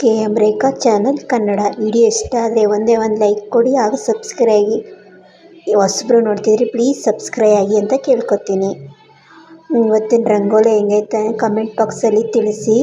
K M Rekha channel Kannada video ಇಷ್ಟ ಆದರೆ ಒಂದೇ ಒಂದು ಲೈಕ್ ಕೊಡಿ ಹಾಗೂ ಸಬ್ಸ್ಕ್ರೈಬ್ ಆಗಿ. ಹೊಸಬ್ರು ನೋಡ್ತಿದ್ರೆ ಪ್ಲೀಸ್ ಸಬ್ಸ್ಕ್ರೈಬ್ ಆಗಿ ಅಂತ ಕೇಳ್ಕೊತೀನಿ. ಇವತ್ತಿನ ರಂಗೋಲಿ ಹೆಂಗೈತೆ ಕಮೆಂಟ್ ಬಾಕ್ಸಲ್ಲಿ ತಿಳಿಸಿ.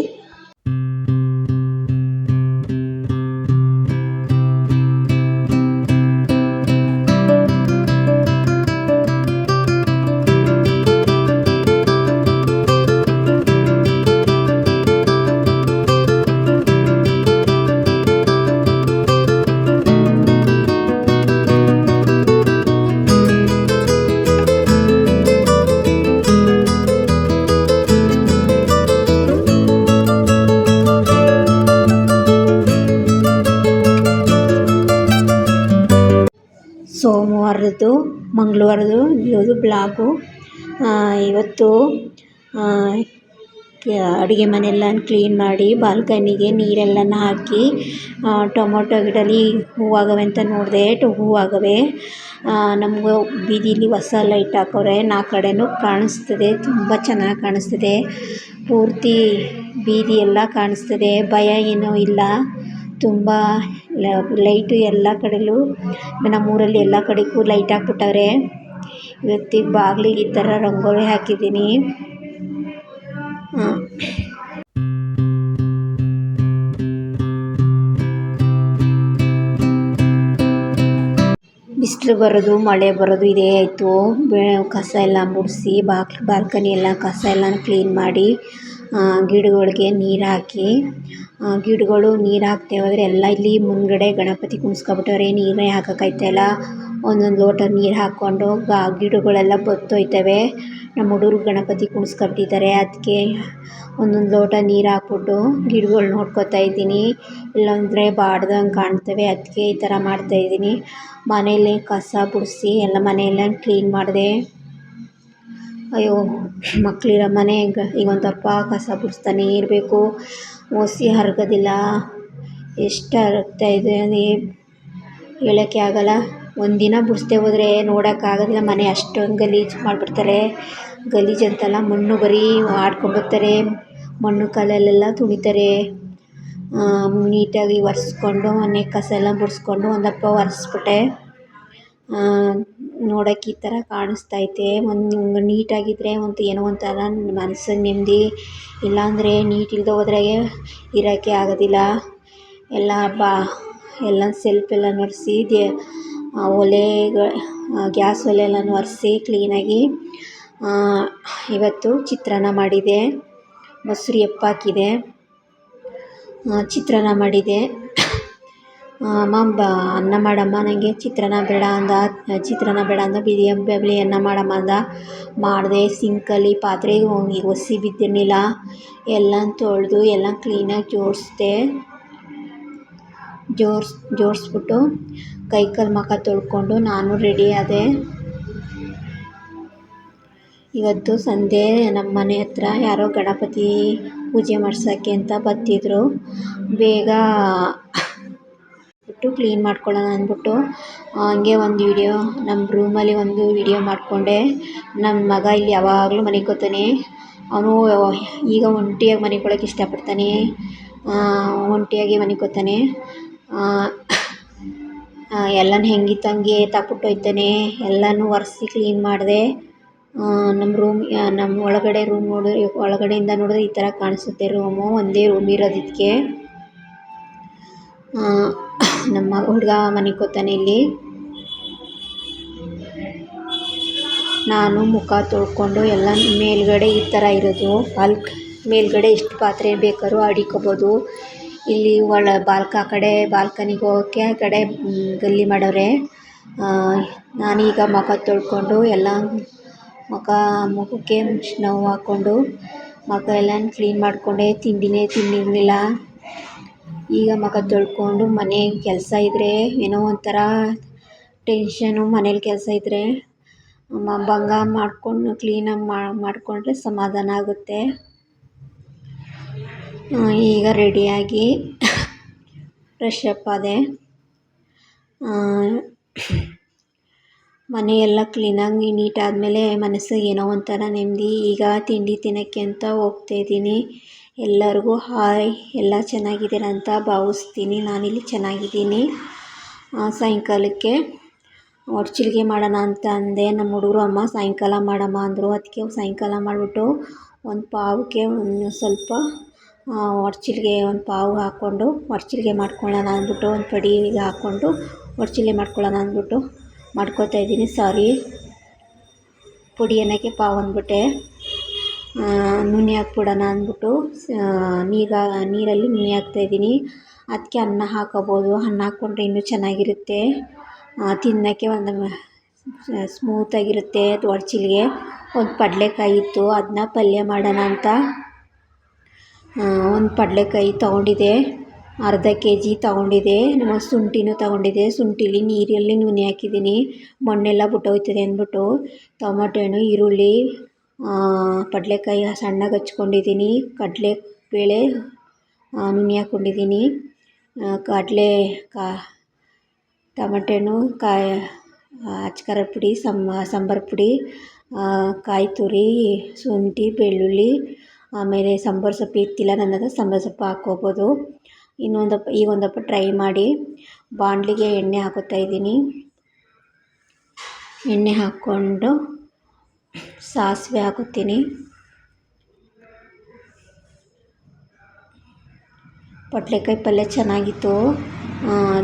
ಸೋಮವಾರದ್ದು, ಮಂಗಳವಾರದ್ದು ಇದು ಬ್ಲಾಗು ಇವತ್ತು ಅಡುಗೆ ಮನೆಯೆಲ್ಲ ಕ್ಲೀನ್ ಮಾಡಿ, ಬಾಲ್ಕನಿಗೆ ನೀರೆಲ್ಲನ ಹಾಕಿ ಟೊಮೊಟೊ ಗಿಡಲಿ ಹೂವಾಗವೆ ಅಂತ ನೋಡಿದೆ ಹೂವಾಗವೆ. ನಮಗೂ ಬೀದಿಲಿ ಹೊಸ ಲೈಟ್ ಹಾಕವ್ರೆ ನಾಲ್ಕು ಕಡೆಯೂ ಕಾಣಿಸ್ತಿದೆ, ತುಂಬ ಚೆನ್ನಾಗಿ ಕಾಣಿಸ್ತದೆ. ಪೂರ್ತಿ ಬೀದಿ ಎಲ್ಲ ಕಾಣಿಸ್ತಿದೆ, ಭಯ ಏನೂ ಇಲ್ಲ. ತುಂಬ ಲೈಟು ಎಲ್ಲ ಕಡೆಯೂ ನಮ್ಮೂರಲ್ಲಿ ಎಲ್ಲ ಕಡೆಗೂ ಲೈಟ್ ಹಾಕ್ಬಿಟ್ಟವ್ರೆ. ಇವತ್ತಿಗೆ ಬಾಗಿಲಿಗೆ ಈ ಥರ ರಂಗೋಲಿ ಹಾಕಿದ್ದೀನಿ. ಬಿಸಿಲು ಬರೋದು, ಮಳೆ ಬರೋದು ಇದೇ ಆಯಿತು. ಕಸ ಎಲ್ಲ ಮುಡಿಸಿ, ಬಾಕ್, ಬಾಲ್ಕನಿ ಎಲ್ಲ ಕಸ ಎಲ್ಲ ಕ್ಲೀನ್ ಮಾಡಿ ಗಿಡಗಳಿಗೆ ನೀರು ಹಾಕಿ ಗಿಡಗಳು ನೀರ್ ಹಾಕ್ದೆ ಹೋದರೆ ಎಲ್ಲ ಇಲ್ಲಿ ಮುಂದ್ಗಡೆ ಗಣಪತಿ ಕುಂಡ್ಸ್ಕೊಬಿಟ್ಟವ್ರೆ ನೀರೇ ಹಾಕೋಕ್ಕಾಗ್ತಾಯಿಲ್ಲ ಒಂದೊಂದು ಲೋಟ ನೀರು ಹಾಕ್ಕೊಂಡು ಗಿಡಗಳೆಲ್ಲ ಬತ್ತೋಯ್ತವೆ. ನಮ್ಮ ಹುಡುಗ್ರು ಗಣಪತಿ ಕುಂಡ್ಸ್ಕೊಬಿಟ್ಟಿದ್ದಾರೆ ಅದಕ್ಕೆ ಒಂದೊಂದು ಲೋಟ ನೀರ್ ಹಾಕ್ಬಿಟ್ಟು ಗಿಡಗಳು ನೋಡ್ಕೊತಾ ಇದ್ದೀನಿ. ಇಲ್ಲಾಂದರೆ ಬಾಡ್ದಂಗೆ ಕಾಣ್ತವೆ ಅದಕ್ಕೆ ಈ ಥರ ಮಾಡ್ತಾಯಿದ್ದೀನಿ ಮನೇಲಿ ಕಸ ಬಿಡಿಸಿ ಎಲ್ಲ ಮನೆಯೆಲ್ಲ ಕ್ಲೀನ್ ಮಾಡಿದೆ. ಅಯ್ಯೋ ಮಕ್ಕಳಿರೋ ಮನೆ ಈಗ ಒಂದು ದಪ್ಪ ಕಸ ಗುಡಿಸ್ತಾನೇ ಇರಬೇಕು. ಒಸಿ ಹರಗೋದಿಲ್ಲ. ಎಷ್ಟು ಹರಗ್ತಾ ಇದೆ ಹೇಳೋಕ್ಕೆ ಆಗೋಲ್ಲ. ಒಂದಿನ ಹೋದ್ರೆ ಹೋದರೆ ನೋಡೋಕ್ಕಾಗೋದಿಲ್ಲ ಮನೆ ಅಷ್ಟೊಂದು ಗಲೀಜು ಮಾಡಿಬಿಡ್ತಾರೆ. ಗಲೀಜು ಅಂತಲ್ಲ ಮಣ್ಣು ಬರೀ ಆಡ್ಕೊಂಬರ್ತಾರೆ ಮಣ್ಣು ಕಲ್ಲಲ್ಲೆಲ್ಲ ತುಳಿತಾರೆ. ನೀಟಾಗಿ ಒರೆಸ್ಕೊಂಡು, ಮನೆ ಕಸ ಎಲ್ಲ ಗುಡಿಸ್ಕೊಂಡು ಒಂದಪ್ಪ ಒರೆಸ್ಬಿಟ್ಟೆ. ನೋಡೋಕ್ಕೆ ಈ ಥರ ಕಾಣಿಸ್ತೈತೆ. ಒಂದು ನೀಟಾಗಿದ್ದರೆ ಒಂದು ಏನೋ ಒಂಥರ ಮನ್ಸಿಗೆ ನೆಮ್ಮದಿ ಇಲ್ಲಾಂದರೆ ನೀಟ್ ಇಲ್ಲದೆ ಹೋದ್ರೆ ಇರೋಕ್ಕೆ ಆಗೋದಿಲ್ಲ. ಎಲ್ಲ ಬಾ, ಎಲ್ಲ ಸೆಲ್ಫ್ ಎಲ್ಲ ಒರೆಸಿ ದೇ ಒಲೆ ಗ್ಯಾಸ್ ಒಲೆ ಎಲ್ಲನೂ ಒರೆಸಿ ಕ್ಲೀನಾಗಿ ಇವತ್ತು ಚಿತ್ರಾನ್ನ ಮಾಡಿದೆ. ಮೊಸರು ಎಪ್ಪಾಕಿದೆ. ಚಿತ್ರಾನ್ನ ಮಾಡಿದೆ. ಅಮ್ಮ ಬ, ಅನ್ನ ಮಾಡಮ್ಮ. ನನಗೆ ಚಿತ್ರಾನ್ನ ಬೇಡ ಅಂದ. ಚಿತ್ರಾನ್ನ ಬೇಡ ಅಂದ. ಬಿಳಿ ಅನ್ನ ಮಾಡಮ್ಮ ಅಂದ. ಮಾಡಿದೆ, ಸಿಂಕಲ್ಲಿ ಪಾತ್ರೆ ಒಸಿ ಬಿದ್ದಿರಲಿಲ್ಲ. ಎಲ್ಲ ತೊಳೆದು ಎಲ್ಲ ಕ್ಲೀನಾಗಿ ಜೋಡಿಸ್ದೆ ಜೋಡ್ಸಿ ಜೋಡಿಸ್ಬಿಟ್ಟು ಕೈ ಕಾಲು ಮುಖ ತೊಳ್ಕೊಂಡು ನಾನು ರೆಡಿ ಆದೆ. ಇವತ್ತು ಸಂಜೆ ನಮ್ಮ ಮನೆ ಹತ್ರ ಯಾರೋ ಗಣಪತಿ ಪೂಜೆ ಮಾಡ್ಸೋಕ್ಕೆ ಅಂತ ಬತ್ತಿದ್ರು ಬೇಗ ಬಿಟ್ಟು ಕ್ಲೀನ್ ಮಾಡ್ಕೊಳ್ಳೋಣ ಅಂದ್ಬಿಟ್ಟು ಹಂಗೆ ಒಂದು ವೀಡಿಯೋ ನಮ್ಮ ರೂಮಲ್ಲಿ ಒಂದು ವೀಡಿಯೋ ಮಾಡಿಕೊಂಡೆ. ನನ್ನ ಮಗ ಇಲ್ಲಿ ಯಾವಾಗಲೂ ಮನಿಕೋತಾನೆ ಅವನು, ಈಗ ಒಂಟಿಯಾಗಿ ಮನೆಗೊಳಕ್ಕೆ ಇಷ್ಟಪಡ್ತಾನೆ. ಒಂಟಿಯಾಗಿ ಮನಿಕೋತಾನೆ ಎಲ್ಲನೂ ಹೆಂಗಿತ್ತು ಹಂಗೆ ಎತ್ತಾಕ್ಬಿಟ್ಟು ಹೋಗ್ತಾನೆ ಎಲ್ಲನೂ ಒರೆಸಿ ಕ್ಲೀನ್ ಮಾಡಿದೆ. ನಮ್ಮ ರೂಮ್ ನಮ್ಮ ಒಳಗಡೆ ರೂಮ್ ನೋಡಿದ್ರೆ ಒಳಗಡೆಯಿಂದ ನೋಡಿದ್ರೆ ಈ ಥರ ಕಾಣಿಸುತ್ತೆ. ರೂಮು ಒಂದೇ ರೂಮ್ ಇರೋದು ಇದಕ್ಕೆ ನಮ್ಮ ಹುಡುಗ ಮನಿಕೋತಾನೆ ಇಲ್ಲಿ. ನಾನು ಮುಖ ತೊಳ್ಕೊಂಡು ಎಲ್ಲ ಮೇಲುಗಡೆ ಈ ಥರ ಇರೋದು. ಬಾಲ್ಕ್ ಮೇಲುಗಡೆ ಎಷ್ಟು ಪಾತ್ರೆ ಬೇಕಾದ್ರೂ ಅಡಿಕೋಬೋದು. ಇಲ್ಲಿ ಒಳ ಬಾಲ್ಕ ಕಡೆ ಬಾಲ್ಕನಿಗೆ ಹೋಗೋಕ್ಕೆ ಆ ಕಡೆ ಗಲ್ಲಿ ಮಾಡವ್ರೆ ನಾನೀಗ ಮುಖ ತೊಳ್ಕೊಂಡು ಎಲ್ಲ ಮುಖ, ಮುಖಕ್ಕೆ ಸ್ನವ್ ಹಾಕ್ಕೊಂಡು ಮುಖ ಎಲ್ಲ ಕ್ಲೀನ್ ಮಾಡಿಕೊಂಡೆ. ತಿಂಡಿನೇ ತಿಂದಿರಲಿಲ್ಲ. ಈಗ ಮುಖ ತೊಳ್ಕೊಂಡು ಮನೆ ಕೆಲಸ ಇದ್ದರೆ ಏನೋ ಒಂಥರ ಟೆನ್ಷನು ಮನೇಲಿ ಕೆಲಸ ಇದ್ದರೆ ಭಂಗ ಮಾಡಿಕೊಂಡು ಕ್ಲೀನಾಗಿ ಮಾಡಿಕೊಂಡ್ರೆ ಸಮಾಧಾನ ಆಗುತ್ತೆ. ಈಗ ರೆಡಿಯಾಗಿ ಫ್ರೆಶ್ ಅಪ್ ಆದೆ. ಮನೆಯೆಲ್ಲ ಕ್ಲೀನಾಗಿ ನೀಟ್ ಆದಮೇಲೆ ಮನಸ್ಸಿಗೆ ಏನೋ ಒಂಥರ ನೆಮ್ಮದಿ. ಈಗ ತಿಂಡಿ ತಿನ್ನೋಕ್ಕೆ ಅಂತ ಹೋಗ್ತಾಯಿದ್ದೀನಿ ಎಲ್ಲರಿಗೂ ಹಾಯ್, ಎಲ್ಲ ಚೆನ್ನಾಗಿದ್ದೀರಾ ಅಂತ ಭಾವಿಸ್ತೀನಿ. ನಾನಿಲ್ಲಿ ಚೆನ್ನಾಗಿದ್ದೀನಿ. ಸಾಯಂಕಾಲಕ್ಕೆ ಒಡ್ಚಿಲ್ಗೆ ಮಾಡೋಣ ಅಂತ ಅಂದೆ. ನಮ್ಮ ಹುಡುಗರು ಅಮ್ಮ, ಸಾಯಂಕಾಲ ಮಾಡಮ್ಮ ಅಂದರು. ಅದಕ್ಕೆ ಸಾಯಂಕಾಲ ಮಾಡಿಬಿಟ್ಟು ಒಂದು ಪಾವಕ್ಕೆ ಒಂದು ಸ್ವಲ್ಪ ಒಡ್ಚಿಲ್ಗೆ ಒಂದು ಪಾವು ಹಾಕ್ಕೊಂಡು ಒಡ್ಚಿಲ್ಗೆ ಮಾಡ್ಕೊಳ್ಳೋಣ ಅಂದ್ಬಿಟ್ಟು ಒಂದು ಪಡಿಗೆ ಹಾಕ್ಕೊಂಡು ಒಡ್ಚಿಲ್ಗೆ ಮಾಡ್ಕೊಳ್ಳೋಣ ಅಂದ್ಬಿಟ್ಟು ಮಾಡ್ಕೊತಾ ಇದ್ದೀನಿ. ಸಾರಿ. ಪುಡಿ ಅನ್ನೋಕ್ಕೆ ಪಾವು ಅಂದ್ಬಿಟ್ಟೆ. ನುಣ್ಣಿ ಹಾಕ್ಬಿಡೋಣ ಅಂದ್ಬಿಟ್ಟು ನೀರ, ನೀರಲ್ಲಿ ನುಣಿ ಹಾಕ್ತಾ ಇದ್ದೀನಿ. ಅದಕ್ಕೆ ಅನ್ನ ಹಾಕೋಬೋದು. ಅನ್ನ ಹಾಕ್ಕೊಂಡ್ರೆ ಇನ್ನೂ ಚೆನ್ನಾಗಿರುತ್ತೆ. ತಿನ್ನೋಕ್ಕೆ ಒಂದು ಸ್ಮೂತಾಗಿರುತ್ತೆ ಒಡ್ಚಿಲ್ಗೆ ಒಂದು ಪಡ್ಲೆಕಾಯಿ ಇತ್ತು. ಅದನ್ನ ಪಲ್ಯ ಮಾಡೋಣ ಅಂತ ಒಂದು ಪಡ್ಲೆಕಾಯಿ ತೊಗೊಂಡಿದ್ದೆ. ಅರ್ಧ ಕೆ ಜಿ ನಮ್ಮ ಶುಂಠಿನೂ ತೊಗೊಂಡಿದ್ದೆ ಶುಂಠಿಲಿ ನೀರಲ್ಲಿ ನೆನೆ ಹಾಕಿದ್ದೀನಿ. ಮಣ್ಣೆಲ್ಲ ಬಿಟ್ಟೋಗ್ತದೆ ಅಂದ್ಬಿಟ್ಟು ಟೊಮೊಟೊ ಹಣ್ಣು ಈರುಳ್ಳಿ ಕಡಲೆಕಾಯಿ ಸಣ್ಣಗೆ ಹಚ್ಕೊಂಡಿದ್ದೀನಿ. ಕಡಲೆ ಬೇಳೆ ನೆನೆ ಹಾಕ್ಕೊಂಡಿದ್ದೀನಿ ಕಡಲೆ ಕಾ ಟೊಮೊಟೊ ಹಣ್ಣು ಕಾಯಿ ಅಚ್ಕರ ಪುಡಿ ಸಾಂಬಾರು ಪುಡಿ ಕಾಯಿ ತುರಿ, ಶುಂಠಿ, ಬೆಳ್ಳುಳ್ಳಿ, ಆಮೇಲೆ ಸಾಂಬಾರು ಸೊಪ್ಪು ಇತ್ತಿಲ್ಲ ನನ್ನ ಹತ್ರ ಸಾಂಬಾರು ಸೊಪ್ಪು ಹಾಕ್ಕೋಬೋದು. ಇನ್ನೊಂದಪ್ಪ ಈಗ ಒಂದಪ್ಪ ಟ್ರೈ ಮಾಡಿ. ಬಾಣಲಿಗೆ ಎಣ್ಣೆ ಹಾಕುತ್ತಾ ಇದ್ದೀನಿ. ಎಣ್ಣೆ ಹಾಕ್ಕೊಂಡು ಸಾಸಿವೆ ಹಾಕುತ್ತೀನಿ. ಪಡ್ಲೆಕಾಯಿ ಪಲ್ಯ ಚೆನ್ನಾಗಿತ್ತು.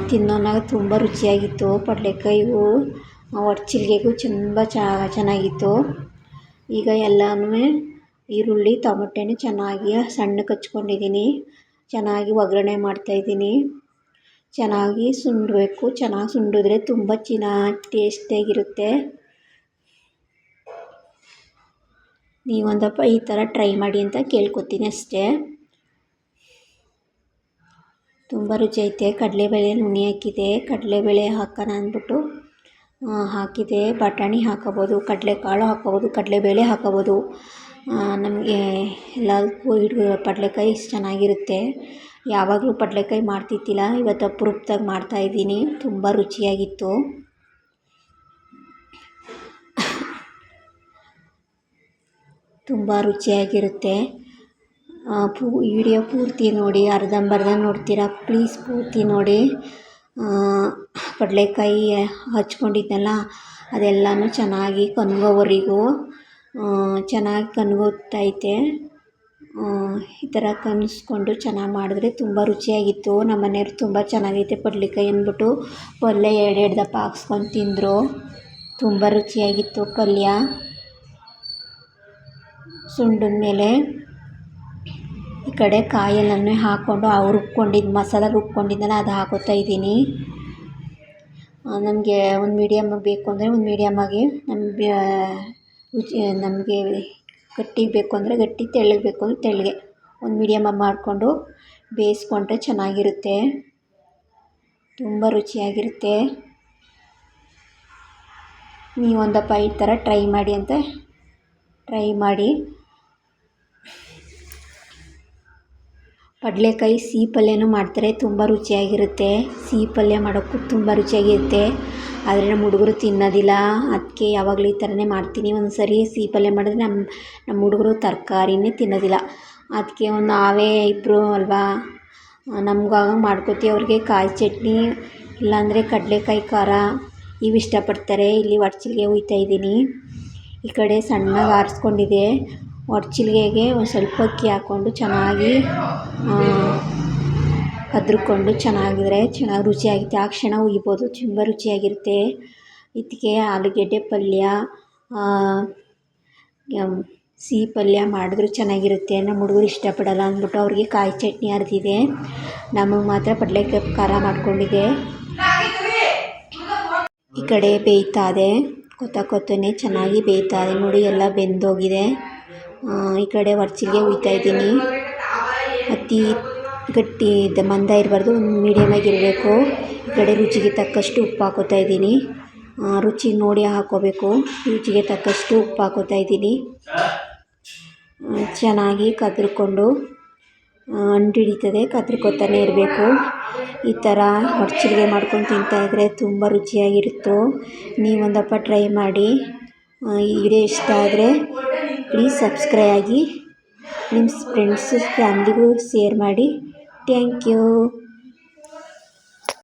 ತಿನ್ನೋನಾಗ ತುಂಬ ರುಚಿಯಾಗಿತ್ತು. ಪಡ್ಲೆಕಾಯಿಗೂ ಒಡ್ಚಿಲ್ಗೆಗೂ ತುಂಬ ಚೆನ್ನಾಗಿತ್ತು. ಈಗ ಎಲ್ಲನೂ ಈರುಳ್ಳಿ ಟೊಮಟೊ ಚೆನ್ನಾಗಿ ಸಣ್ಣಕ್ಕೆ ಹಚ್ಕೊಂಡಿದ್ದೀನಿ ಚೆನ್ನಾಗಿ ಒಗ್ಗರಣೆ ಮಾಡ್ತಾಯಿದ್ದೀನಿ ಚೆನ್ನಾಗಿ ಸುಂಡಬೇಕು. ಚೆನ್ನಾಗಿ ಸುಂಡಿದ್ರೆ ತುಂಬ ಚೆನ್ನಾಗಿ ಟೇಸ್ಟಿಯಾಗಿರುತ್ತೆ. ನೀವೊಂದಪ್ಪ ಈ ಥರ ಟ್ರೈ ಮಾಡಿ ಅಂತ ಕೇಳ್ಕೊತೀನಿ ಅಷ್ಟೇ. ತುಂಬ ರುಚಿ ಐತೆ. ಕಡಲೆಬೇಳೆ ನುಣಿ ಹಾಕಿದೆ. ಕಡಲೆಬೇಳೆ ಹಾಕೋಣ ಅಂದ್ಬಿಟ್ಟು ಹಾಕಿದೆ. ಬಟಾಣಿ ಹಾಕೋಬೋದು, ಕಡಲೆಕಾಳು ಹಾಕೋಬೋದು, ಕಡಲೆಬೇಳೆ ಹಾಕೋಬೋದು. ನಮಗೆ ಎಲ್ಲದಕ್ಕೂ ಪಡ್ಲೆಕಾಯಿ ಇಷ್ಟು ಚೆನ್ನಾಗಿರುತ್ತೆ. ಯಾವಾಗಲೂ ಪಡ್ಲೆಕಾಯಿ ಮಾಡ್ತಿದ್ದಿಲ್ಲ, ಇವತ್ತು ಅಪ್ರೂಪ್ದಾಗಿ ಮಾಡ್ತಾಯಿದ್ದೀನಿ ತುಂಬ ರುಚಿಯಾಗಿತ್ತು. ತುಂಬ ರುಚಿಯಾಗಿರುತ್ತೆ. ಪೂ ವಿಡಿಯೋ ಪೂರ್ತಿ ನೋಡಿ, ಅರ್ಧಂಬರ್ಧ ನೋಡ್ತೀರಾ? ಪ್ಲೀಸ್ ಪೂರ್ತಿ ನೋಡಿ. ಕಡಲೆಕಾಯಿ ಹಚ್ಕೊಂಡಿದ್ನಲ್ಲ ಅದೆಲ್ಲನೂ ಚೆನ್ನಾಗಿ ಕನ್ಗೋವರೆಗೂ. ಚೆನ್ನಾಗಿ ಕನ್ಗೊತೈತೆ ಈ ಥರ ಕನ್ಸ್ಕೊಂಡು ಚೆನ್ನಾಗಿ ಮಾಡಿದ್ರೆ ತುಂಬ ರುಚಿಯಾಗಿತ್ತು. ನಮ್ಮ ಮನೆಯವ್ರು ತುಂಬ ಚೆನ್ನಾಗೈತೆ ಪಡ್ಲಿಕಾಯಿ ಅಂದ್ಬಿಟ್ಟು ಪಲ್ಯ ಎರಡು ಎರಡು ದಪ್ಪ ಹಾಕ್ಸ್ಕೊಂಡು ತಿಂದರು. ತುಂಬ ರುಚಿಯಾಗಿತ್ತು ಪಲ್ಯ. ಸುಂಡದ ಮೇಲೆ ಈ ಕಡೆ ಕಾಯೆಲ್ಲನೂ ಹಾಕ್ಕೊಂಡು ಅವ್ರು ರುಬ್ಕೊಂಡಿದ್ದು ಮಸಾಲ ರುಬ್ಕೊಂಡಿದ್ದೆನಲ್ಲ ಅದು ಹಾಕೋತಾ ಇದ್ದೀನಿ. ನಮಗೆ ಒಂದು ಮೀಡಿಯಮ್ಮಾಗಿ ಬೇಕು ಅಂದರೆ ಒಂದು ಮೀಡಿಯಮ್ಮಾಗಿ ನಮಗೆ ನಮಗೆ ಗಟ್ಟಿ ಬೇಕು ಅಂದರೆ ಗಟ್ಟಿ, ತೆಳ್ಳಗೆ ಬೇಕು ಅಂದರೆ ತೆಳ್ಳಗೆ. ಒಂದು ಮೀಡಿಯಮ್ಮಾಗಿ ಮಾಡಿಕೊಂಡು ಬೇಯಿಸ್ಕೊಂಡ್ರೆ ಚೆನ್ನಾಗಿರುತ್ತೆ. ತುಂಬ ರುಚಿಯಾಗಿರುತ್ತೆ. ನೀವೊಂದಪ್ಪ ಈ ಥರ ಟ್ರೈ ಮಾಡಿ ಅಂತ ಟ್ರೈ ಮಾಡಿ. ಕಡಲೆಕಾಯಿ ಸಿಹಿ ಪಲ್ಯನೂ ಮಾಡ್ತಾರೆ, ತುಂಬ ರುಚಿಯಾಗಿರುತ್ತೆ. ಸಿಹಿ ಪಲ್ಯ ಮಾಡೋಕ್ಕೂ ತುಂಬ ರುಚಿಯಾಗಿರುತ್ತೆ. ಆದರೆ ನಮ್ಮ ಹುಡುಗರು ತಿನ್ನೋದಿಲ್ಲ. ಅದಕ್ಕೆ ಯಾವಾಗಲೂ ಈ ಥರನೇ ಮಾಡ್ತೀನಿ. ಒಂದು ಸರಿ ಸಿಹಿ ಪಲ್ಯ ಮಾಡಿದ್ರೆ ನಮ್ಮ ನಮ್ಮ ಹುಡುಗರು ತರಕಾರಿನೇ ತಿನ್ನೋದಿಲ್ಲ. ಅದಕ್ಕೆ ಒಂದು ನಾವೇ ಇಬ್ಬರು ಅಲ್ವಾ, ನಮ್ಗೆ ಆಗ ಮಾಡ್ಕೊತೀವಿ. ಅವ್ರಿಗೆ ಕಾಯಿ ಚಟ್ನಿ, ಇಲ್ಲಾಂದರೆ ಕಡಲೆಕಾಯಿ ಖಾರ, ಇವು ಇಷ್ಟಪಡ್ತಾರೆ. ಇಲ್ಲಿ ಒಡ್ಚಿಲ್ಗೆ ಹುಯ್ತಾ ಇದ್ದೀನಿ. ಈ ಕಡೆ ಸಣ್ಣಗೆ ಆರಿಸ್ಕೊಂಡಿದೆ. ಒಡ್ಚಿಲ್ಗೆಗೆ ಒಂದು ಸ್ವಲ್ಪ ಅಕ್ಕಿ ಹಾಕ್ಕೊಂಡು ಚೆನ್ನಾಗಿ ಕದ್ರಕೊಂಡು ಚೆನ್ನಾಗಿದ್ರೆ ಚೆನ್ನಾಗಿ ರುಚಿಯಾಗಿರುತ್ತೆ. ಆ ಕ್ಷಣ ಹುಯ್ಬೋದು ತುಂಬ ರುಚಿಯಾಗಿರುತ್ತೆ. ಇದಕ್ಕೆ ಆಲೂಗೆಡ್ಡೆ ಪಲ್ಯ ಸಿಹಿ ಪಲ್ಯ ಮಾಡಿದ್ರು ಚೆನ್ನಾಗಿರುತ್ತೆ. ನಮ್ಮ ಹುಡುಗರು ಇಷ್ಟಪಡಲ್ಲ ಅಂದ್ಬಿಟ್ಟು ಅವ್ರಿಗೆ ಕಾಯಿ ಚಟ್ನಿ ಅರೆದಿದೆ. ನಮಗೆ ಮಾತ್ರ ಪಡ್ಲೆಕಾಯಿ ಖಾರ ಮಾಡಿಕೊಂಡಿದೆ. ಈ ಕಡೆ ಬೇಯ್ತಾ ಇದೆ. ಕೊತ್ತ ಕೊತ್ತನೆ ಚೆನ್ನಾಗಿ ಬೇಯ್ತಾ ಇದೆ. ನೋಡಿ, ಎಲ್ಲ ಬೆಂದೋಗಿದೆ. ಈ ಕಡೆ ವರ್ಚಿಗೆ ಹುಯ್ತಾ ಇದ್ದೀನಿ. ಅತಿ ಗಟ್ಟಿ ಮಂದ ಇರಬಾರ್ದು, ಒಂದು ಮೀಡಿಯಮಾಗಿ ಇರಬೇಕು. ಈ ಕಡೆ ರುಚಿಗೆ ತಕ್ಕಷ್ಟು ಉಪ್ಪು ಹಾಕೋತಾ ಇದ್ದೀನಿ. ರುಚಿ ನೋಡಿ ಹಾಕ್ಕೋಬೇಕು ರುಚಿಗೆ ತಕ್ಕಷ್ಟು ಉಪ್ಪು ಹಾಕೋತಾ ಇದ್ದೀನಿ. ಚೆನ್ನಾಗಿ ಕದ್ರಿಕೊಂಡು ಅಂಟು ಹಿಡಿತದೆ ಕದ್ರ್ಕೊತಾನೆ ಇರಬೇಕು. ಈ ಥರ ಒಡ್ಚಿಲ್ಗೆ ಮಾಡ್ಕೊಂಡು ತಿಂತಾಯಿದ್ರೆ ತುಂಬ ರುಚಿಯಾಗಿರುತ್ತೋ. ನೀವೊಂದಪ್ಪ ಟ್ರೈ ಮಾಡಿ. ಈ ಇಷ್ಟ ಆದರೆ ಪ್ಲೀಸ್ ಸಬ್ಸ್ಕ್ರೈ ಆಗಿ. ನಿಮ್ಮ ಫ್ರೆಂಡ್ಸು ಫ್ಯಾಮ್ಲಿಗೂ ಸೇರ್ ಮಾಡಿ. Thank you.